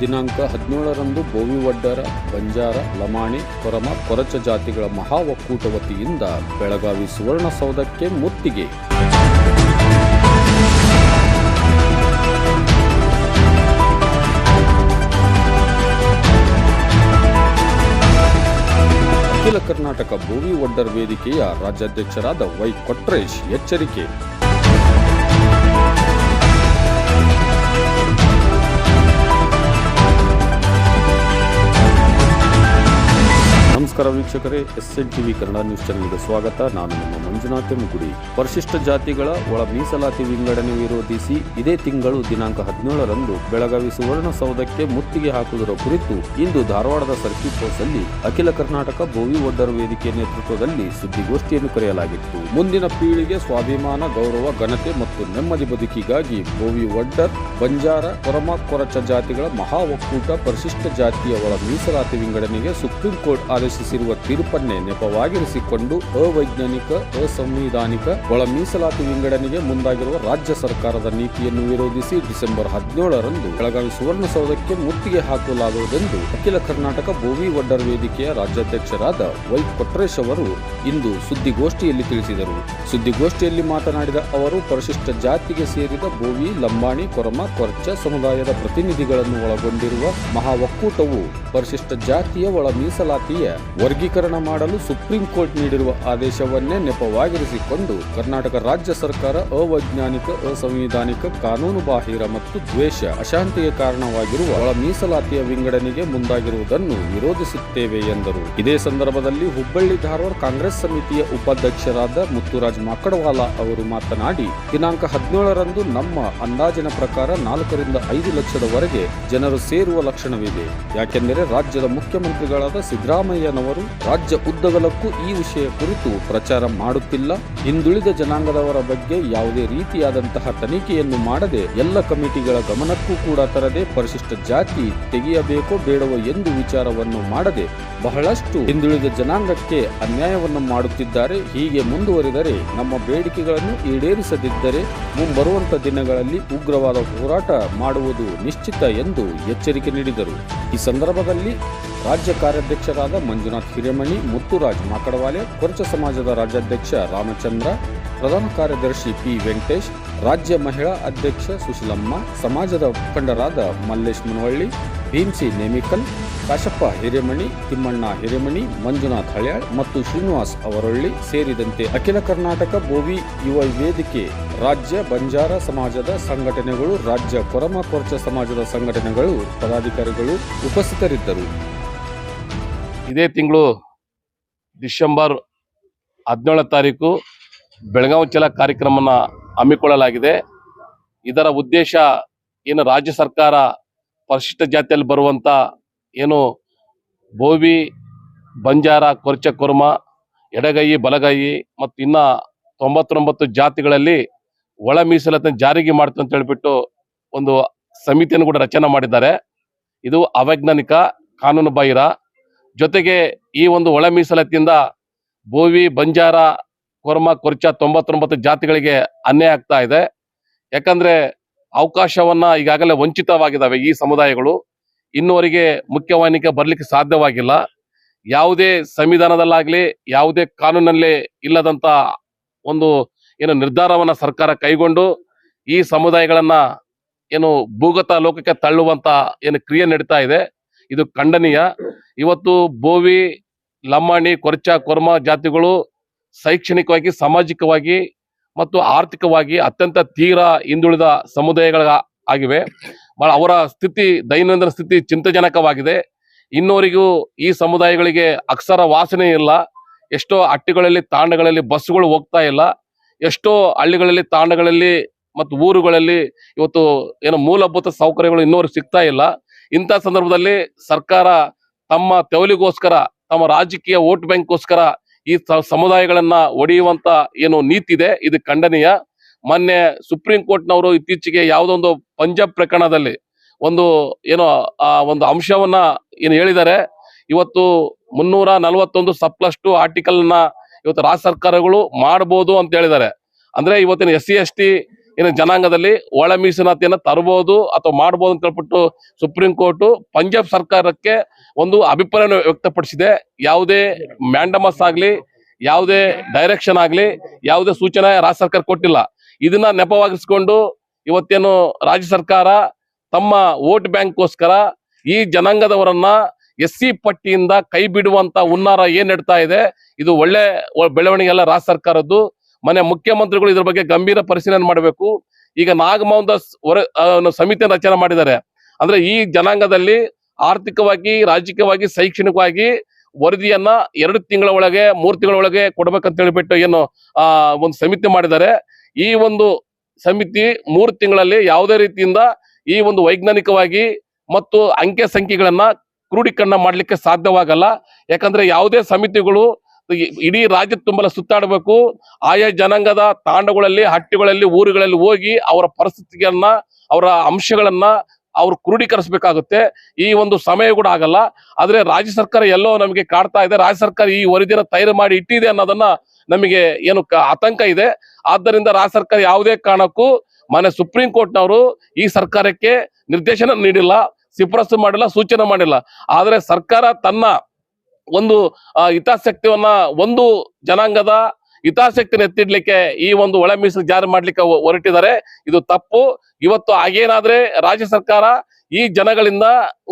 ದಿನಾಂಕ ಹದಿನೇಳರಂದು ಬೋವಿವಡ್ಡರ ಬಂಜಾರ, ಲಮಾಣಿ, ಕೊರಮ, ಕೊರಚ ಜಾತಿಗಳ ಮಹಾ ಒಕ್ಕೂಟ ವತಿಯಿಂದ ಬೆಳಗಾವಿ ಸುವರ್ಣಸೌಧಕ್ಕೆ ಮುತ್ತಿಗೆ. ಅಖಿಲ ಕರ್ನಾಟಕ ಭೂವಿ ಒಡ್ಡರ್ ವೇದಿಕೆಯ ರಾಜ್ಯಾಧ್ಯಕ್ಷರಾದ ವೈ ಕೊಟ್ರೇಶ್ ಎಚ್ಚರಿಕೆ. ನಮಸ್ಕಾರ ವೀಕ್ಷಕರೇ S N TV Kannada news ಚಾನೆಲ್ಗೆ ಸ್ವಾಗತ. ನಾನು ನಿಮ್ಮ ಮಂಜುನಾಥ ಮುಗುಡಿ ಪರಿಶಿಷ್ಟ ಜಾತಿಗಳ ಒಳ ಮೀಸಲಾತಿ ವಿಂಗಡಣೆ ವಿರೋಧಿಸಿ ಇದೇ ತಿಂಗಳು ದಿನಾಂಕ ಹದಿನೇಳರಂದು ಬೆಳಗಾವಿ ಸುವರ್ಣಸೌಧಕ್ಕೆ ಮುತ್ತಿಗೆ ಹಾಕುವುದರ ಕುರಿತು ಇಂದು ಧಾರವಾಡದ ಸರ್ಕ್ಯೂಟ್ ಹೌಸ್ ಅಲ್ಲಿ ಅಖಿಲ ಕರ್ನಾಟಕ ಭೋವಿ ಒಡ್ಡರ ವೇದಿಕೆ ನೇತೃತ್ವದಲ್ಲಿ ಸುದ್ದಿಗೋಷ್ಠಿಯನ್ನು ಕರೆಯಲಾಗಿತ್ತು. ಮುಂದಿನ ಪೀಳಿಗೆ ಸ್ವಾಭಿಮಾನ, ಗೌರವ, ಘನತೆ ಮತ್ತು ನೆಮ್ಮದಿ ಬದುಕಿಗಾಗಿ ಭೋವಿ ಒಡ್ಡರ್ ಬಂಜಾರ, ಕೊರಮ, ಕೊರಚ ಜಾತಿಗಳ ಮಹಾ ಒಕ್ಕೂಟ ಪರಿಶಿಷ್ಟ ಜಾತಿಯ ಒಳ ಮೀಸಲಾತಿ ವಿಂಗಡಣೆಗೆ ಸುಪ್ರೀಂ ಕೋರ್ಟ್ ಆದೇಶಿಸಿರುವ ತೀರ್ಪನ್ನೇ ನೆಪವಾಗಿರಿಸಿಕೊಂಡು ಅವೈಜ್ಞಾನಿಕ, ಅಸಂವಿಧಾನಿಕ, ಒಳ ಮೀಸಲಾತಿ ವಿಂಗಡಣೆಗೆ ಮುಂದಾಗಿರುವ ರಾಜ್ಯ ಸರ್ಕಾರದ ನೀತಿಯನ್ನು ವಿರೋಧಿಸಿ ಡಿಸೆಂಬರ್ ಹದಿನೇಳರಂದು ಬೆಳಗಾವಿ ಸುವರ್ಣಸೌಧಕ್ಕೆ ಮುತ್ತಿಗೆ ಹಾಕಲಾಗುವುದೆಂದು ಅಖಿಲ ಕರ್ನಾಟಕ ಭೂಮಿ ಒಡ್ಡರ್ ವೇದಿಕೆಯ ರಾಜ್ಯಾಧ್ಯಕ್ಷರಾದ ವೈ ಕೊಟ್ರೇಶ್ ಅವರು ಇಂದು ಸುದ್ದಿಗೋಷ್ಠಿಯಲ್ಲಿ ತಿಳಿಸಿದರು. ಸುದ್ದಿಗೋಷ್ಠಿಯಲ್ಲಿ ಮಾತನಾಡಿದ ಅವರು, ಪರಿಶಿಷ್ಟ ಜಾತಿಗೆ ಸೇರಿದ ಬೋವಿ ಲಂಬಾಣಿ, ಕೊರಮ, ಕೊರ್ಚ ಸಮುದಾಯದ ಪ್ರತಿನಿಧಿಗಳನ್ನು ಒಳಗೊಂಡಿರುವ ಮಹಾ ಒಕ್ಕೂಟವು ಪರಿಶಿಷ್ಟ ಜಾತಿಯ ಒಳ ಮೀಸಲಾತಿಯ ವರ್ಗೀಕರಣ ಮಾಡಲು ಸುಪ್ರೀಂ ಕೋರ್ಟ್ ನೀಡಿರುವ ಆದೇಶವನ್ನೇ ನೆಪವಾಗಿರಿಸಿಕೊಂಡು ಕರ್ನಾಟಕ ರಾಜ್ಯ ಸರ್ಕಾರ ಅವೈಜ್ಞಾನಿಕ, ಅಸಂವಿಧಾನಿಕ, ಕಾನೂನು ಬಾಹಿರ ಮತ್ತು ದ್ವೇಷ ಅಶಾಂತಿಗೆ ಕಾರಣವಾಗಿರುವ ಒಳ ಮೀಸಲಾತಿಯ ವಿಂಗಡಣೆಗೆ ಮುಂದಾಗಿರುವುದನ್ನು ವಿರೋಧಿಸುತ್ತೇವೆ ಎಂದರು. ಇದೇ ಸಂದರ್ಭದಲ್ಲಿ ಹುಬ್ಬಳ್ಳಿ ಧಾರವಾಡ ಕಾಂಗ್ರೆಸ್ ಸಮಿತಿಯ ಉಪಾಧ್ಯಕ್ಷರಾದ ಮುತ್ತುರಾಜ್ ಮಾಕಡವಾಲ ಅವರು ಮಾತನಾಡಿ, ದಿನಾಂಕ ಹದಿನೇಳರಂದು ನಮ್ಮ ಅಂದಾಜಿನ ಪ್ರಕಾರ ನಾಲ್ಕರಿಂದ ಐದು ಲಕ್ಷದವರೆಗೆ ಜನರು ಸೇರುವ ಲಕ್ಷಣವಿದೆ. ಯಾಕೆಂದರೆ ರಾಜ್ಯದ ಮುಖ್ಯಮಂತ್ರಿಗಳಾದ ಸಿದ್ದರಾಮಯ್ಯನವರು ರಾಜ್ಯ ಉದ್ದಗಲಕ್ಕೂ ಈ ವಿಷಯ ಕುರಿತು ಪ್ರಚಾರ ಮಾಡುತ್ತಿಲ್ಲ. ಹಿಂದುಳಿದ ಜನಾಂಗದವರ ಬಗ್ಗೆ ಯಾವುದೇ ರೀತಿಯಾದಂತಹ ತನಿಖೆಯನ್ನು ಮಾಡದೆ ಎಲ್ಲ ಕಮಿಟಿಗಳ ಗಮನಕ್ಕೂ ಕೂಡ ತರದೆ ಪರಿಶಿಷ್ಟ ಜಾತಿ ತೆಗೆಯಬೇಕೋ ಬೇಡವೋ ಎಂದು ವಿಚಾರವನ್ನು ಮಾಡದೆ ಬಹಳಷ್ಟು ಹಿಂದುಳಿದ ಜನಾಂಗಕ್ಕೆ ಅನ್ಯಾಯವನ್ನು ಮಾಡುತ್ತಿದ್ದಾರೆ. ಹೀಗೆ ಮುಂದುವರಿದರೆ ನಮ್ಮ ಬೇಡಿಕೆಗಳನ್ನು ಈಡೇರಿಸದಿದ್ದರೆ ಮುಂಬರುವಂತ ದಿನಗಳಲ್ಲಿ ಉಗ್ರವಾದ ಹೋರಾಟ ಮಾಡುವುದು ನಿಶ್ಚಿತ ಎಂದು ಎಚ್ಚರಿಕೆ ನೀಡಿದರು. ಈ ಸಂದರ್ಭದಲ್ಲಿ ರಾಜ್ಯ ಕಾರ್ಯಾಧ್ಯಕ್ಷರಾದ ಮಂಜುನಾಥ್ ಹಿರೇಮಣಿ, ಮುತ್ತುರಾಜ್ ಮಾಕಡವಾಲೆ, ಕೊರಚ ಸಮಾಜದ ರಾಜ್ಯಾಧ್ಯಕ್ಷ ರಾಮಚಂದ್ರ, ಪ್ರಧಾನ ಕಾರ್ಯದರ್ಶಿ ಪಿ ವೆಂಕಟೇಶ್, ರಾಜ್ಯ ಮಹಿಳಾ ಅಧ್ಯಕ್ಷ ಸುಶೀಲಮ್ಮ, ಸಮಾಜದ ಮುಖಂಡರಾದ ಮಲ್ಲೇಶ್ ಮುನವಳ್ಳಿ, ಭೀಮ್ಸಿ ನೇಮಿಕಲ್, ಕಾಶಪ್ಪ ಹಿರೇಮಣಿ, ತಿಮ್ಮಣ್ಣ ಹಿರೇಮಣಿ, ಮಂಜುನಾಥ್ ಹಳ್ಯಾಳ್ ಮತ್ತು ಶ್ರೀನಿವಾಸ್ ಅವರೊಳ್ಳಿ ಸೇರಿದಂತೆ ಅಖಿಲ ಕರ್ನಾಟಕ ಬೋವಿ ಯುವ ವೇದಿಕೆ, ರಾಜ್ಯ ಬಂಜಾರ ಸಮಾಜದ ಸಂಘಟನೆಗಳು, ರಾಜ್ಯ ಕೊರಮ ಕೊರಚ ಸಮಾಜದ ಸಂಘಟನೆಗಳು, ಪದಾಧಿಕಾರಿಗಳು ಉಪಸ್ಥಿತರಿದ್ದರು. ಇದೇ ತಿಂಗಳು ಡಿಸೆಂಬರ್ ಹದಿನೇಳನೇ ತಾರೀಕು ಬೆಳಗಾವಿ ಚಲ ಕಾರ್ಯಕ್ರಮನ ಹಮ್ಮಿಕೊಳ್ಳಲಾಗಿದೆ. ಇದರ ಉದ್ದೇಶ ಏನು ರಾಜ್ಯ ಸರ್ಕಾರ ಪರಿಶಿಷ್ಟ ಜಾತಿಯಲ್ಲಿ ಬರುವಂತ ಏನು ಬೋವಿ, ಬಂಜಾರ, ಕೊರ್ಚ ಕುರ್ಮ, ಎಡಗೈ, ಬಲಗೈ ಮತ್ತು ಇನ್ನ ತೊಂಬತ್ತೊಂಬತ್ತು ಜಾತಿಗಳಲ್ಲಿ ಒಳ ಮೀಸಲಾತಿ ಜಾರಿಗೆ ಮಾಡ್ತು ಅಂತ ಹೇಳಿಬಿಟ್ಟು ಒಂದು ಸಮಿತಿಯನ್ನು ಕೂಡ ರಚನೆ ಮಾಡಿದ್ದಾರೆ. ಇದು ಅವೈಜ್ಞಾನಿಕ ಕಾನೂನು ಬಾಹಿರ ಜೊತೆಗೆ ಈ ಒಂದು ಒಳ ಮೀಸಲಾತಿಯಿಂದ ಬೋವಿ ಬಂಜಾರ, ಕೊರ್ಮ, ಕೊರ್ಚ ತೊಂಬತ್ತೊಂಬತ್ತು ಜಾತಿಗಳಿಗೆ ಅನ್ಯಾಯ ಆಗ್ತಾ ಇದೆ. ಯಾಕಂದ್ರೆ ಅವಕಾಶವನ್ನ ಈಗಾಗಲೇ ವಂಚಿತವಾಗಿದ್ದಾವೆ ಈ ಸಮುದಾಯಗಳು. ಇನ್ನುವರೆಗೆ ಮುಖ್ಯವಾಹಿನಿಗೆ ಬರಲಿಕ್ಕೆ ಸಾಧ್ಯವಾಗಿಲ್ಲ. ಯಾವುದೇ ಸಂವಿಧಾನದಲ್ಲಾಗ್ಲಿ, ಯಾವುದೇ ಕಾನೂನಲ್ಲಿ ಇಲ್ಲದಂತ ಒಂದು ಏನು ನಿರ್ಧಾರವನ್ನ ಸರ್ಕಾರ ಕೈಗೊಂಡು ಈ ಸಮುದಾಯಗಳನ್ನ ಏನು ಭೂಗತ ಲೋಕಕ್ಕೆ ತಳ್ಳುವಂತ ಏನು ಕ್ರಿಯೆ ನಡೀತಾ ಇದೆ. ಇದು ಖಂಡನೀಯ. ಇವತ್ತು ಬೋವಿ, ಲಮ್ಮಾಣಿ, ಕೊರ್ಚ, ಕೊರ್ಮ ಜಾತಿಗಳು ಶೈಕ್ಷಣಿಕವಾಗಿ, ಸಾಮಾಜಿಕವಾಗಿ ಮತ್ತು ಆರ್ಥಿಕವಾಗಿ ಅತ್ಯಂತ ತೀರಾ ಹಿಂದುಳಿದ ಸಮುದಾಯಗಳ ಆಗಿವೆ. ಅವರ ಸ್ಥಿತಿ, ದೈನಂದಿನ ಸ್ಥಿತಿ ಚಿಂತಾಜನಕವಾಗಿದೆ. ಇನ್ನೋರಿಗೂ ಈ ಸಮುದಾಯಗಳಿಗೆ ಅಕ್ಷರ ವಾಸನೆ ಇಲ್ಲ. ಎಷ್ಟೋ ಹಟ್ಟಿಗಳಲ್ಲಿ ತಾಂಡಗಳಲ್ಲಿ ಬಸ್ಗಳು ಹೋಗ್ತಾ ಇಲ್ಲ. ಎಷ್ಟೋ ಹಳ್ಳಿಗಳಲ್ಲಿ ತಾಂಡಗಳಲ್ಲಿ ಮತ್ತು ಊರುಗಳಲ್ಲಿ ಇವತ್ತು ಏನು ಮೂಲಭೂತ ಸೌಕರ್ಯಗಳು ಇನ್ನೋರಿಗೆ ಸಿಗ್ತಾ ಇಲ್ಲ. ಇಂಥ ಸಂದರ್ಭದಲ್ಲಿ ಸರ್ಕಾರ ತಮ್ಮ ತೆವಲಿಗೋಸ್ಕರ ತಮ್ಮ ರಾಜಕೀಯ ವೋಟ್ ಬ್ಯಾಂಕ್ಗೋಸ್ಕರ ಈ ಸಮುದಾಯಗಳನ್ನ ಒಡೆಯುವಂತ ಏನು ನೀತಿ ಇದೆ ಇದು ಖಂಡನೀಯ. ಮೊನ್ನೆ ಸುಪ್ರೀಂ ಕೋರ್ಟ್ನವರು ಇತ್ತೀಚೆಗೆ ಯಾವುದೊಂದು ಪಂಜಾಬ್ ಪ್ರಕರಣದಲ್ಲಿ ಒಂದು ಏನೋ, ಆ, ಒಂದು ಅಂಶವನ್ನ ಏನು ಹೇಳಿದ್ದಾರೆ. ಇವತ್ತು ಮುನ್ನೂರ ನಲವತ್ತೊಂದು ಸಪ್ಲಸ್ ಟು ಆರ್ಟಿಕಲ್ನ ಇವತ್ತು ರಾಜ್ಯ ಸರ್ಕಾರಗಳು ಮಾಡಬಹುದು ಅಂತ ಹೇಳಿದ್ದಾರೆ. ಅಂದ್ರೆ ಇವತ್ತಿನ ಎಸ್ ಸಿ ಎಸ್ ಟಿ ಏನು ಜನಾಂಗದಲ್ಲಿ ಒಳ ಮೀಸಲಾತಿಯನ್ನು ತರಬಹುದು ಅಥವಾ ಮಾಡಬಹುದು ಅಂತ ಹೇಳ್ಬಿಟ್ಟು ಸುಪ್ರೀಂ ಕೋರ್ಟ್ ಪಂಜಾಬ್ ಸರ್ಕಾರಕ್ಕೆ ಒಂದು ಅಭಿಪ್ರಾಯ ವ್ಯಕ್ತಪಡಿಸಿದೆ. ಯಾವುದೇ ಮ್ಯಾಂಡಮಸ್ ಆಗಲಿ, ಯಾವುದೇ ಡೈರೆಕ್ಷನ್ ಆಗಲಿ, ಯಾವುದೇ ಸೂಚನೆ ರಾಜ್ಯ ಸರ್ಕಾರ ಕೊಟ್ಟಿಲ್ಲ. ಇದನ್ನ ನೆಪವಾಗಿಸ್ಕೊಂಡು ಇವತ್ತೇನು ರಾಜ್ಯ ಸರ್ಕಾರ ತಮ್ಮ ವೋಟ್ ಬ್ಯಾಂಕ್ಗೋಸ್ಕರ ಈ ಜನಾಂಗದವರನ್ನ ಎಸ್ ಸಿ ಪಟ್ಟಿಯಿಂದ ಕೈ ಬಿಡುವಂತ ಹುನ್ನಾರ ಏನ್ ನಡ್ತಾ ಇದೆ, ಇದು ಒಳ್ಳೆ ಬೆಳವಣಿಗೆ ಅಲ್ಲ ರಾಜ್ಯ ಸರ್ಕಾರದ್ದು. ಮನೆ ಮುಖ್ಯಮಂತ್ರಿಗಳು ಇದ್ರ ಬಗ್ಗೆ ಗಂಭೀರ ಪರಿಶೀಲನೆ ಮಾಡಬೇಕು. ಈಗ ನಾಗಮೋಹನ್ ಹೊರ ಸಮಿತಿ ರಚನೆ ಮಾಡಿದ್ದಾರೆ. ಅಂದ್ರೆ ಈ ಜನಾಂಗದಲ್ಲಿ ಆರ್ಥಿಕವಾಗಿ, ರಾಜಕೀಯವಾಗಿ, ಶೈಕ್ಷಣಿಕವಾಗಿ ವರದಿಯನ್ನ ಎರಡು ತಿಂಗಳ ಒಳಗೆ, ಮೂರು ತಿಂಗಳ ಒಳಗೆ ಕೊಡ್ಬೇಕಂತ ಹೇಳಿಬಿಟ್ಟು ಏನು, ಆ, ಒಂದು ಸಮಿತಿ ಮಾಡಿದ್ದಾರೆ. ಈ ಒಂದು ಸಮಿತಿ ಮೂರು ತಿಂಗಳಲ್ಲಿ ಯಾವುದೇ ರೀತಿಯಿಂದ ಈ ಒಂದು ವೈಜ್ಞಾನಿಕವಾಗಿ ಮತ್ತು ಅಂಕೆ ಸಂಖ್ಯೆಗಳನ್ನ ಕ್ರೋಢೀಕರಣ ಮಾಡ್ಲಿಕ್ಕೆ ಸಾಧ್ಯವಾಗಲ್ಲ. ಯಾಕಂದ್ರೆ ಯಾವುದೇ ಸಮಿತಿಗಳು ಇಡೀ ರಾಜ್ಯ ತುಂಬಲ ಸುತ್ತಾಡಬೇಕು. ಆಯಾ ಜನಾಂಗದ ತಾಂಡಗಳಲ್ಲಿ, ಹಟ್ಟಿಗಳಲ್ಲಿ, ಊರುಗಳಲ್ಲಿ ಹೋಗಿ ಅವರ ಪರಿಸ್ಥಿತಿಗಳನ್ನ ಅವರ ಅಂಶಗಳನ್ನ ಅವ್ರು ಕ್ರೋಢೀಕರಿಸಬೇಕಾಗುತ್ತೆ ಈ ಒಂದು ಸಮಯ ಕೂಡ ಆಗಲ್ಲ. ಆದ್ರೆ ರಾಜ್ಯ ಸರ್ಕಾರ ಎಲ್ಲೋ ನಮಗೆ ಕಾಡ್ತಾ ಇದೆ. ರಾಜ್ಯ ಸರ್ಕಾರ ಈ ವರದಿನ ತಯಾರು ಮಾಡಿ ಇಟ್ಟಿದೆ ಅನ್ನೋದನ್ನ ನಮಗೆ ಏನು ಆತಂಕ ಇದೆ. ಆದ್ದರಿಂದ ರಾಜ್ಯ ಸರ್ಕಾರ ಯಾವುದೇ ಕಾರಣಕ್ಕೂ ಮನೆ ಸುಪ್ರೀಂ ಕೋರ್ಟ್ನವರು ಈ ಸರ್ಕಾರಕ್ಕೆ ನಿರ್ದೇಶನ ನೀಡಿಲ್ಲ, ಶಿಫಾರಸು ಮಾಡಿಲ್ಲ, ಸೂಚನೆ ಮಾಡಿಲ್ಲ. ಆದರೆ ಸರ್ಕಾರ ತನ್ನ ಒಂದು ಹಿತಾಸಕ್ತಿಯನ್ನ ಒಂದು ಜನಾಂಗದ ಹಿತಾಸಕ್ತಿನ ಎತ್ತಿಡ್ಲಿಕ್ಕೆ ಈ ಒಂದು ಒಳ ಮೀಸಲು ಜಾರಿ ಮಾಡ್ಲಿಕ್ಕೆ ಹೊರಟಿದ್ದಾರೆ. ಇದು ತಪ್ಪು. ಇವತ್ತು ಹಾಗೇನಾದ್ರೆ ರಾಜ್ಯ ಸರ್ಕಾರ ಈ ಜನಗಳಿಂದ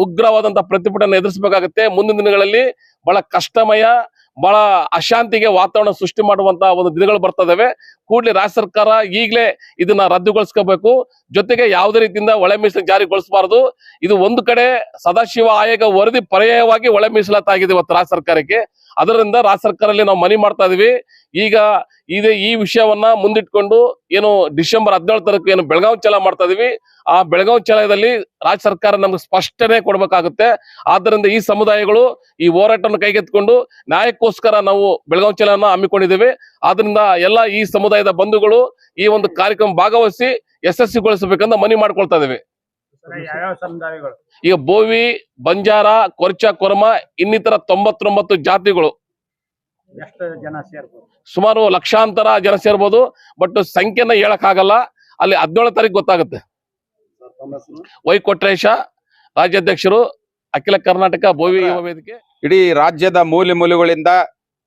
ಉಗ್ರವಾದಂತಹ ಪ್ರತಿಭಟನೆ ಎದುರಿಸಬೇಕಾಗುತ್ತೆ. ಮುಂದಿನ ದಿನಗಳಲ್ಲಿ ಬಹಳ ಕಷ್ಟಮಯ ಬಹಳ ಅಶಾಂತಿಗೆ ವಾತಾವರಣ ಸೃಷ್ಟಿ ಮಾಡುವಂತ ಒಂದು ದಿನಗಳು ಬರ್ತದವೆ. ಕೂಡಲೇ ರಾಜ್ಯ ಸರ್ಕಾರ ಈಗಲೇ ಇದನ್ನ ರದ್ದುಗೊಳಿಸ್ಕೋಬೇಕು. ಜೊತೆಗೆ ಯಾವುದೇ ರೀತಿಯಿಂದ ಒಳೆ ಮೀಸಲು ಜಾರಿಗೊಳಿಸಬಾರದು. ಇದು ಒಂದು ಕಡೆ ಸದಾಶಿವ ಆಯೋಗ ವರದಿ ಪರ್ಯಾಯವಾಗಿ ಒಳೆ ಮೀಸಲಾತಾಗಿದೆ ಇವತ್ತು ರಾಜ್ಯ ಸರ್ಕಾರಕ್ಕೆ. ಅದರಿಂದ ರಾಜ್ಯ ಸರ್ಕಾರದಲ್ಲಿ ನಾವು ಮನವಿ ಮಾಡ್ತಾ ಇದೀವಿ. ಈಗ ಇದೆ ಈ ವಿಷಯವನ್ನ ಮುಂದಿಟ್ಕೊಂಡು ಏನು ಡಿಸೆಂಬರ್ ಹದಿನೇಳು ತಾರೀಕು ಏನು ಬೆಳಗಾವಿ ಚಲ ಮಾಡ್ತಾ ಇದೀವಿ. ಆ ಬೆಳಗಾವಿ ಚಲಯದಲ್ಲಿ ರಾಜ್ಯ ಸರ್ಕಾರ ನಮ್ಗೆ ಸ್ಪಷ್ಟನೆ ಕೊಡ್ಬೇಕಾಗುತ್ತೆ. ಆದ್ದರಿಂದ ಈ ಸಮುದಾಯಗಳು ಈ ಹೋರಾಟವನ್ನು ಕೈಗೆತ್ತಿಕೊಂಡು ನ್ಯಾಯಕ್ಕೋಸ್ಕರ ನಾವು ಬೆಳಗಾವಿ ಚಲನ ಹಮ್ಮಿಕೊಂಡಿದ್ದೇವೆ. ಆದ್ರಿಂದ ಎಲ್ಲ ಈ ಸಮುದಾಯದ ಬಂಧುಗಳು ಈ ಒಂದು ಕಾರ್ಯಕ್ರಮ ಭಾಗವಹಿಸಿ ಯಶಸ್ವಿಗೊಳಿಸಬೇಕಂತ ಮನವಿ ಮಾಡ್ಕೊಳ್ತಾ ಇದ್ದೇವೆ ಈಗ ಬೋವಿ ಬಂಜಾರ ಕೊರ್ಚ ಕೊರ್ಮ ಇನ್ನಿತರ ತೊಂಬತ್ತೊಂಬತ್ತು ಜಾತಿಗಳು. ಎಷ್ಟು ಜನ ಸೇರ್ಬೋದು? ಸುಮಾರು ಲಕ್ಷಾಂತರ ಜನ ಸೇರ್ಬೋದು ಬಟ್ ಸಂಖ್ಯೆನ ಹೇಳಕ್ ಆಗಲ್ಲ ಅಲ್ಲಿ ಹದಿನೇಳು ತಾರೀಕು ಗೊತ್ತಾಗುತ್ತೆ. ವೈ ಕೊಟ್ರೇಶ ರಾಜ್ಯಾಧ್ಯಕ್ಷರು ಅಖಿಲ ಕರ್ನಾಟಕ ಬೋವಿ ಯುವ ವೇದಿಕೆ. ಇಡೀ ರಾಜ್ಯದ ಮೂಲೆ ಮೂಲೆಗಳಿಂದ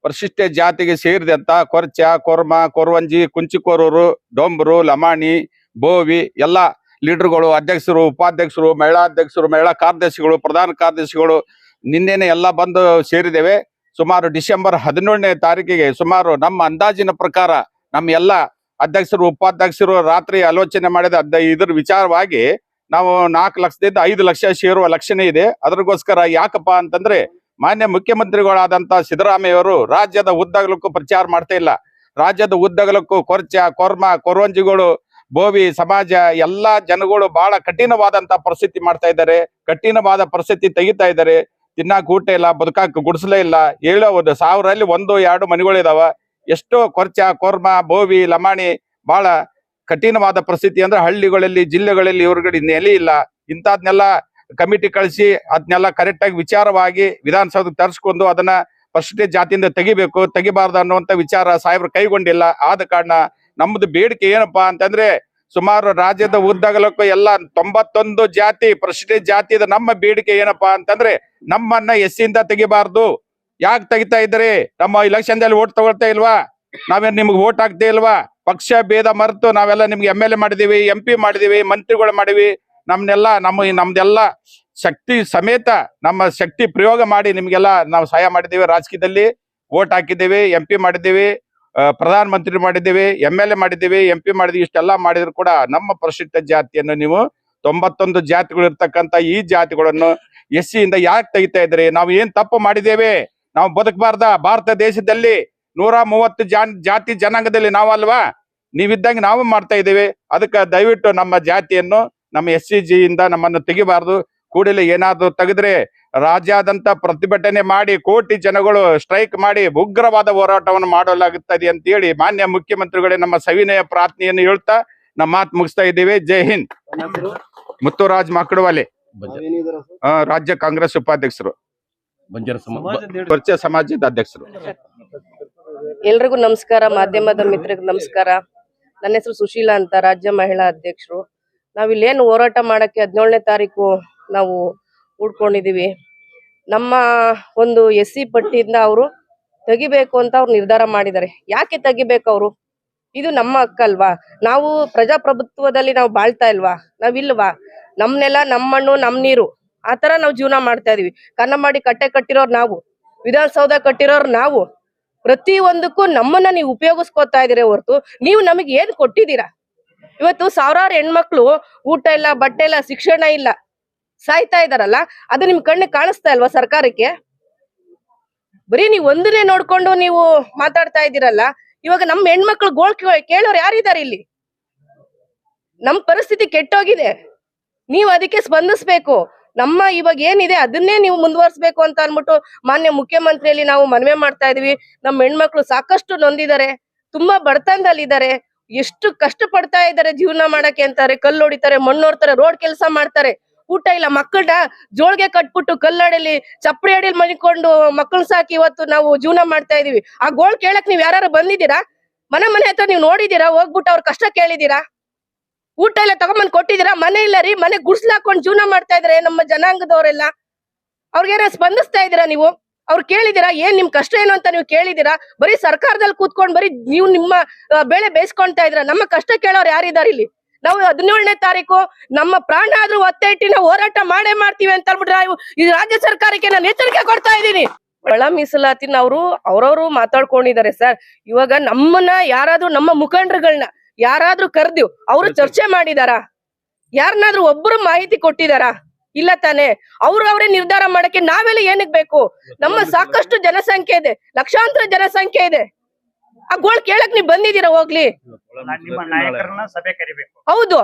ಪರಿಶಿಷ್ಟ ಜಾತಿಗೆ ಸೇರಿದಂತ ಕೊರ್ಚ ಕೊರ್ಮ ಕೊರವಂಜಿ ಕುಂಚಿಕೋರೂರು ಡೊಂಬರು ಲಮಾಣಿ ಬೋವಿ ಎಲ್ಲ ಲೀಡರ್ಗಳು, ಅಧ್ಯಕ್ಷರು, ಉಪಾಧ್ಯಕ್ಷರು, ಮಹಿಳಾ ಅಧ್ಯಕ್ಷರು, ಮಹಿಳಾ ಕಾರ್ಯದರ್ಶಿಗಳು, ಪ್ರಧಾನ ಕಾರ್ಯದರ್ಶಿಗಳು ನಿನ್ನೆನೆ ಎಲ್ಲ ಬಂದು ಸೇರಿದ್ದೇವೆ. ಸುಮಾರು ಡಿಸೆಂಬರ್ ಹದಿನೇಳನೇ ತಾರೀಕಿಗೆ ಸುಮಾರು ನಮ್ಮ ಅಂದಾಜಿನ ಪ್ರಕಾರ ನಮ್ಮ ಎಲ್ಲ ಅಧ್ಯಕ್ಷರು, ಉಪಾಧ್ಯಕ್ಷರು ರಾತ್ರಿ ಆಲೋಚನೆ ಮಾಡಿದ ಅದ ಇದ್ರ ವಿಚಾರವಾಗಿ ನಾವು ನಾಲ್ಕು ಲಕ್ಷದಿಂದ ಐದು ಲಕ್ಷ ಸೇರುವ ಲಕ್ಷಣ ಇದೆ. ಅದ್ರಗೋಸ್ಕರ ಯಾಕಪ್ಪ ಅಂತಂದ್ರೆ ಮಾನ್ಯ ಮುಖ್ಯಮಂತ್ರಿಗಳಾದಂತ ಸಿದ್ದರಾಮಯ್ಯವರು ರಾಜ್ಯದ ಉದ್ದಗಲಕ್ಕೂ ಪ್ರಚಾರ ಮಾಡ್ತಾ ಇಲ್ಲ. ರಾಜ್ಯದ ಉದ್ದಗಲಕ್ಕೂ ಕೊರ್ಚ, ಕೊರ್ಮ, ಕೊರವಂಜಿಗಳು ಬೋವಿ ಸಮಾಜ, ಎಲ್ಲಾ ಜನಗಳು ಬಹಳ ಕಠಿಣವಾದಂತ ಪರಿಸ್ಥಿತಿ ಮಾಡ್ತಾ ಇದ್ದಾರೆ. ಕಠಿಣವಾದ ಪರಿಸ್ಥಿತಿ ತೆಗಿತಾ ಇದ್ದಾರೆ. ತಿನ್ನಾಕ ಊಟ ಇಲ್ಲ, ಬದುಕಾಕ್ ಗುಡಿಸಲೇ ಇಲ್ಲ. ಹೇಳೋ ಒಂದು ಸಾವಿರಲ್ಲಿ ಒಂದು, ಎರಡು ಮನೆಗಳಿದಾವ ಎಷ್ಟೋ ಕೊರ್ಚ ಕೊರ್ಮ, ಬೋವಿ, ಲಮಾಣಿ ಬಹಳ ಕಠಿಣವಾದ ಪರಿಸ್ಥಿತಿ ಅಂದ್ರೆ ಹಳ್ಳಿಗಳಲ್ಲಿ, ಜಿಲ್ಲೆಗಳಲ್ಲಿ ಇವ್ರಗಡೆ ನೆಲೆ ಇಲ್ಲ. ಇಂಥದ್ನೆಲ್ಲ ಕಮಿಟಿ ಕಳಿಸಿ ಅದನ್ನೆಲ್ಲ ಕರೆಕ್ಟ್ ಆಗಿ ವಿಚಾರವಾಗಿ ವಿಧಾನಸೌಧಕ್ಕೆ ತರಿಸ್ಕೊಂಡು ಅದನ್ನ ಫಸ್ಟ್ ಜಾತಿಯಿಂದ ತೆಗಿಬೇಕು, ತೆಗಿಬಾರ್ದು ಅನ್ನುವಂತ ವಿಚಾರ ಸಾಹೇಬ್ರು ಕೈಗೊಂಡಿಲ್ಲ. ಆದ ಕಾರಣ ನಮ್ದು ಬೇಡಿಕೆ ಏನಪ್ಪಾ ಅಂತಂದ್ರೆ ಸುಮಾರು ರಾಜ್ಯದ ಉದ್ದಗಲಕ್ಕೂ ಎಲ್ಲ ತೊಂಬತ್ತೊಂದು ಜಾತಿ ಪ್ರಶ್ನೆ ಜಾತಿದ ನಮ್ಮ ಬೇಡಿಕೆ ಏನಪ್ಪಾ ಅಂತಂದ್ರೆ ನಮ್ಮನ್ನ ಎಸ್ಸಿಂದ ತೆಗಿಬಾರ್ದು. ಯಾಕೆ ತೆಗಿತಾ ಇದ್ರಿ ನಮ್ಮ ಇಲೆಕ್ಷನ್ ದಲ್ಲಿ ಓಟ್ ತಗೊಳ್ತಾ ಇಲ್ವಾ? ನಾವೇನ್ ನಿಮ್ಗೆ ಓಟ್ ಹಾಕ್ತಾ ಇಲ್ವಾ? ಪಕ್ಷ ಭೇದ ಮರೆತು ನಾವೆಲ್ಲ ನಿಮ್ಗೆ ಎಂ ಎಲ್ ಎ ಮಾಡಿದೀವಿ ಎಂ ಪಿ ಮಾಡಿದೀವಿ, ಮಂತ್ರಿಗಳು ಮಾಡಿವಿ ನಮ್ನೆಲ್ಲ ನಮ್ಮ ನಮ್ದೆಲ್ಲ ಶಕ್ತಿ ಸಮೇತ ನಮ್ಮ ಶಕ್ತಿ ಪ್ರಯೋಗ ಮಾಡಿ ನಿಮ್ಗೆಲ್ಲ ನಾವು ಸಹಾಯ ಮಾಡಿದ್ದೀವಿ ರಾಜಕೀಯದಲ್ಲಿ. ಓಟ್ ಹಾಕಿದ್ದೀವಿ ಎಂ ಪಿ ಮಾಡಿದ್ದೀವಿ. ಪ್ರಧಾನ ಮಂತ್ರಿ ಮಾಡಿದ್ದೀವಿ ಎಂ ಎಲ್ ಎ ಮಾಡಿದ್ದೀವಿ ಎಂ ಪಿ ಮಾಡಿದ್ವಿ ಇಷ್ಟೆಲ್ಲ ಮಾಡಿದ್ರು ಕೂಡ ನಮ್ಮ ಪರಿಶಿಷ್ಟ ಜಾತಿಯನ್ನು ನೀವು ತೊಂಬತ್ತೊಂದು ಜಾತಿಗಳು ಇರ್ತಕ್ಕಂಥ ಈ ಜಾತಿಗಳನ್ನು ಎಸ್ ಇಂದ ಯಾಕೆ ತೆಗಿತಾ ಇದ್ರಿ ನಾವು ಏನ್ ತಪ್ಪು ಮಾಡಿದ್ದೇವೆ? ನಾವು ಬದುಕಬಾರ್ದ? ಭಾರತ ದೇಶದಲ್ಲಿ ನೂರ ಮೂವತ್ತು ಜಾತಿ ಜನಾಂಗದಲ್ಲಿ ನಾವಲ್ವಾ? ನೀವಿದ್ದಂಗೆ ನಾವು ಮಾಡ್ತಾ ಇದ್ದೀವಿ. ಅದಕ್ಕೆ ದಯವಿಟ್ಟು ನಮ್ಮ ಜಾತಿಯನ್ನು ನಮ್ಮ ಎಸ್ ಸಿ ಜಿ ಇಂದ ನಮ್ಮನ್ನು ತೆಗಿಬಾರ್ದು. ಕೂಡಲೇ ಏನಾದರೂ ತೆಗೆದ್ರೆ ರಾಜ್ಯಾದಂತ ಪ್ರತಿಭಟನೆ ಮಾಡಿ ಕೋಟಿ ಜನಗಳು ಸ್ಟ್ರೈಕ್ ಮಾಡಿ ಉಗ್ರವಾದ ಹೋರಾಟವನ್ನು ಮಾಡಲಾಗುತ್ತದೆ ಅಂತ ಹೇಳಿ ಮಾನ್ಯ ಮುಖ್ಯಮಂತ್ರಿಗಳೇ ನಮ್ಮ ಸವಿನಯ ಪ್ರಾರ್ಥನೆಯನ್ನು ಹೇಳ್ತಾ ನಮ್ಮ ಮಾತು ಮುಗಿಸ್ತಾ ಇದ್ದೇವೆ. ಜೈ ಹಿಂದ್. ಮುತ್ತುರಾಜ್ ಮಕ್ಕಳವಾಲೆ ಆ, ರಾಜ್ಯ ಕಾಂಗ್ರೆಸ್ ಉಪಾಧ್ಯಕ್ಷರು ಸಮಾಜದ ಅಧ್ಯಕ್ಷರು. ಎಲ್ರಿಗೂ ನಮಸ್ಕಾರ ಮಾಧ್ಯಮದ ಮಿತ್ರರಿಗೆ ನಮಸ್ಕಾರ. ನನ್ನ ಹೆಸರು ಸುಶೀಲಾ ಅಂತ ರಾಜ್ಯ ಮಹಿಳಾ ಅಧ್ಯಕ್ಷರು. ನಾವಿಲ್ಲೇನು ಹೋರಾಟ ಮಾಡಕ್ಕೆ ಹದಿನೇಳನೇ ತಾರೀಕು ನಾವು ಉಡ್ಕೊಂಡಿದೀವಿ ನಮ್ಮ ಒಂದು ಎಸ್ ಸಿ ಪಟ್ಟಿಯಿಂದ ಅವರು ತೆಗಿಬೇಕು ಅಂತ ಅವ್ರು ನಿರ್ಧಾರ ಮಾಡಿದ್ದಾರೆ. ಯಾಕೆ ತೆಗಿಬೇಕು ಅವರು? ಇದು ನಮ್ಮ ಹಕ್ಕಲ್ವಾ? ನಾವು ಪ್ರಜಾಪ್ರಭುತ್ವದಲ್ಲಿ ನಾವು ಬಾಳ್ತಾ ಇಲ್ವಾ? ನಾವಿಲ್ವಾ ನಮ್ಮನ್ನೆಲ್ಲ ನೆಲ ನಮ್ಮ ಮಣ್ಣು ನಮ್ ನೀರು. ಆ ತರ ನಾವು ಜೀವನ ಮಾಡ್ತಾ ಇದೀವಿ. ಕನ್ನಂಬಾಡಿ ಕಟ್ಟೆ ಕಟ್ಟಿರೋರು ನಾವು. ವಿಧಾನಸೌಧ ಕಟ್ಟಿರೋರು ನಾವು. ಪ್ರತಿ ಒಂದಕ್ಕೂ ನಮ್ಮನ್ನ ನೀವು ಉಪಯೋಗಿಸ್ಕೊತಾ ಇದೀರ ಹೊರತು ನೀವು ನಮಗೆ ಏನ್ ಕೊಟ್ಟಿದ್ದೀರಾ? ಇವತ್ತು ಸಾವಿರಾರು ಹೆಣ್ಮಕ್ಳು ಊಟ ಇಲ್ಲ, ಬಟ್ಟೆ ಇಲ್ಲ, ಶಿಕ್ಷಣ ಇಲ್ಲ. ಸಾಯ್ತಾ ಇದಾರಲ್ಲ, ಅದು ನಿಮ್ ಕಣ್ಣಿಗೆ ಕಾಣಿಸ್ತಾ ಇಲ್ವಾ ಸರ್ಕಾರಕ್ಕೆ? ಬರೀ ನೀವು ಒಂದನ್ನೇ ನೋಡ್ಕೊಂಡು ನೀವು ಮಾತಾಡ್ತಾ ಇದ್ದೀರಲ್ಲ, ಇವಾಗ ನಮ್ಮ ಹೆಣ್ಮಕ್ಳು ಗೋಳ್ ಕೇಳೋರು ಯಾರಿದ್ದಾರೆ ಇಲ್ಲಿ? ನಮ್ ಪರಿಸ್ಥಿತಿ ಕೆಟ್ಟೋಗಿದೆ. ನೀವು ಅದಕ್ಕೆ ಸ್ಪಂದಿಸ್ಬೇಕು. ನಮ್ಮ ಇವಾಗ ಏನಿದೆ ಅದನ್ನೇ ನೀವು ಮುಂದುವರ್ಸ್ಬೇಕು ಅಂತ ಅನ್ಬಿಟ್ಟು ಮಾನ್ಯ ಮುಖ್ಯಮಂತ್ರಿಯಲ್ಲಿ ನಾವು ಮನವಿ ಮಾಡ್ತಾ ಇದೀವಿ. ನಮ್ಮ ಹೆಣ್ಮಕ್ಳು ಸಾಕಷ್ಟು ನೊಂದಿದ್ದಾರೆ, ತುಂಬಾ ಬಡತನದಲ್ಲಿದ್ದಾರೆ ಎಷ್ಟು ಕಷ್ಟ ಪಡ್ತಾ ಇದ್ದಾರೆ ಜೀವನ ಮಾಡಕ್ಕೆ ಅಂತಾರೆ, ಕಲ್ಲು ಹೊಡಿತಾರೆ ಮಣ್ಣು ಹೊಡ್ತಾರೆ ರೋಡ್ ಕೆಲಸ ಮಾಡ್ತಾರೆ. ಊಟ ಇಲ್ಲ. ಮಕ್ಕಳನ್ನ ಜೋಳಿಗೆ ಕಟ್ಬಿಟ್ಟು ಕಲ್ಲಡಿಲಿ, ಚಪ್ಪಡಿ ಅಡಿಯಲ್ಲಿ ಮನಿಕೊಂಡು ಮಕ್ಕಳು ಸಾಕಿ ಇವತ್ತು ನಾವು ಜೀವನ ಮಾಡ್ತಾ ಇದೀವಿ. ಆ ಗೋಳ್ ಕೇಳಕ್ ನೀವ್ ಯಾರು ಬಂದಿದ್ದೀರಾ? ಮನೆ ಮನೆ ಹತ್ರ ನೀವು ನೋಡಿದೀರಾ ಹೋಗ್ಬಿಟ್ಟು ಅವ್ರ ಕಷ್ಟ ಕೇಳಿದೀರಾ ಊಟ ಎಲ್ಲ ತಗೊಂಬಂದ್ ಕೊಟ್ಟಿದ್ದೀರಾ? ಮನೆ ಇಲ್ಲ ರೀ. ಮನೆ ಗುಡ್ಸ್ಲ್ ಹಾಕೊಂಡ್ ಜೀವನ ಮಾಡ್ತಾ ಇದ್ರೆ ನಮ್ಮ ಜನಾಂಗದವರೆಲ್ಲ ಅವ್ರಿಗೇನ ಸ್ಪಂದಿಸ್ತಾ ಇದೀರಾ ನೀವು? ಅವ್ರು ಕೇಳಿದಿರಾ ಏನ್ ನಿಮ್ ಕಷ್ಟ ಏನು ಅಂತ ನೀವು ಕೇಳಿದಿರಾ ಬರೀ ಸರ್ಕಾರದಲ್ಲಿ ಕೂತ್ಕೊಂಡ್ ಬರೀ ನೀವು ನಿಮ್ಮ ಬೆಳೆ ಬೇಯಿಸ್ಕೊಂತ ಇದ್ರ ನಮ್ಮ ಕಷ್ಟ ಕೇಳೋರು ಯಾರಿದಾರೆ ಇಲ್ಲಿ? ನಾವು ಹದಿನೇಳನೇ ತಾರೀಕು ನಮ್ಮ ಪ್ರಾಣ ಆದ್ರೂ ಒತ್ತೆ ಇಟ್ಟಿನ ಹೋರಾಟ ಮಾಡೇ ಮಾಡ್ತೀವಿ ಅಂತ ಹೇಳ್ಬಿಟ್ರೆ ಈ ರಾಜ್ಯ ಸರ್ಕಾರಕ್ಕೆ ನಾನು ಎಚ್ಚರಿಕೆ ಕೊಡ್ತಾ ಇದ್ದೀನಿ. ಒಳ ಮೀಸಲಾತಿನ ಅವರು ಅವ್ರವ್ರು ಮಾತಾಡ್ಕೊಂಡಿದ್ದಾರೆ ಸರ್. ಇವಾಗ ನಮ್ಮನ್ನ ಯಾರಾದ್ರೂ ನಮ್ಮ ಮುಖಂಡರುಗಳನ್ನ ಯಾರಾದ್ರೂ ಕರ್ದಿವ್ ಅವರು ಚರ್ಚೆ ಮಾಡಿದಾರ? ಯಾರನ್ನಾದ್ರೂ ಒಬ್ರು ಮಾಹಿತಿ ಕೊಟ್ಟಿದಾರಾ? ಇಲ್ಲ ತಾನೆ. ಅವ್ರು ಅವರೇ ನಿರ್ಧಾರ ಮಾಡಕ್ಕೆ ನಾವೆಲ್ಲ ಏನಕ್ ಬೇಕು? ನಮ್ಮ ಸಾಕಷ್ಟು ಜನಸಂಖ್ಯೆ ಇದೆ. ಲಕ್ಷಾಂತರ ಜನಸಂಖ್ಯೆ ಇದೆ. ಆ ಗೋಳ್ ಕೇಳಕ್ ನೀವ್ ಬಂದಿದ್ದೀರಾ ಹೋಗ್ಲಿ? ನಿಮ್ಮ ನಾಯಕರನ್ನ ಸಭೆ ಕರಿಬೇಕು. ಹೌದು.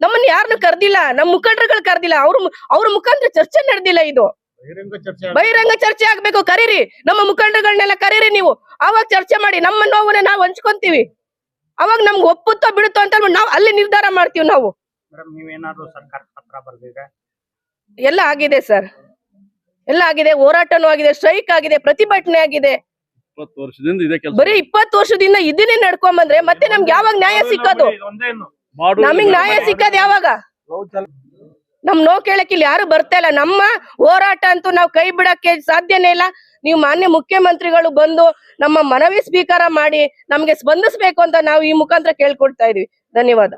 ನಮ್ಮನ್ನ ಯಾರನ್ನು ಕರ್ದಿಲ್ಲ ನಮ್ ಮುಖಂಡರುಗಳು ಕರ್ದಿಲ್ಲ ಅವ್ರ ಅವ್ರ ಮುಖಾಂತರ ಚರ್ಚೆ ನಡೆದಿಲ್ಲ ಇದು. ಬಹಿರಂಗ ಚರ್ಚೆ ಬಹಿರಂಗ ಚರ್ಚೆ ಆಗ್ಬೇಕು ಕರೀರಿ. ನಮ್ಮ ಮುಖಂಡರುಗಳನ್ನೆಲ್ಲ ಕರೀರಿ ನೀವು. ಅವಾಗ ಚರ್ಚೆ ಮಾಡಿ ನಮ್ಮ ನೋವನ್ನ ನಾವು ಹಂಚ್ಕೊಂತೀವಿ. ಅವಾಗ ನಮ್ಗೆ ಒಪ್ಪುತ್ತೋ ಬಿಡುತ್ತೋ ಅಂತ ಹೇಳ್ಬಿಟ್ಟು ನಾವು ಅಲ್ಲಿ ನಿರ್ಧಾರ ಮಾಡ್ತೀವಿ ನಾವು. ಮೇಡಮ್ ನೀವೇನಾದ್ರೂ ಸರ್ಕಾರ ಪತ್ರ ಬರ್ದಿದ್ರೆ? ಎಲ್ಲ ಆಗಿದೆ ಸರ್. ಎಲ್ಲ ಆಗಿದೆ ಹೋರಾಟನೂ ಆಗಿದೆ ಸ್ಟ್ರೈಕ್ ಆಗಿದೆ ಪ್ರತಿಭಟನೆ ಆಗಿದೆ. ಇಪ್ಪತ್ತು ವರ್ಷದಿಂದ ಇದೇ ಕೆಲಸ ಬರೀ ಇಪ್ಪತ್ತು ವರ್ಷದಿಂದ ಇದನ್ನೇ ನಡ್ಕೊಂಡ್ ಬಂದ್ರೆ ಮತ್ತೆ ನಮ್ಗೆ ಯಾವಾಗ ನ್ಯಾಯ ಸಿಕ್ಕೋದು? ನಮಗ್ ನ್ಯಾಯ ಸಿಕ್ಕದ್ ಯಾವಾಗ? ನಮ್ ನೋ ಕೇಳಕ್ ಇಲ್ಲಿ ಯಾರು ಬರ್ತಾ ಇಲ್ಲ. ನಮ್ಮ ಹೋರಾಟ ಅಂತೂ ನಾವು ಕೈ ಬಿಡಕ್ಕೆ ಸಾಧ್ಯನೇ ಇಲ್ಲ. ನೀವು ಮಾನ್ಯ ಮುಖ್ಯಮಂತ್ರಿಗಳು ಬಂದು ನಮ್ಮ ಮನವಿ ಸ್ವೀಕಾರ ಮಾಡಿ ನಮ್ಗೆ ಸ್ಪಂದಿಸ್ಬೇಕು ಅಂತ ನಾವು ಈ ಮುಖಾಂತರ ಕೇಳ್ಕೊಡ್ತಾ ಇದೀವಿ. ಧನ್ಯವಾದ.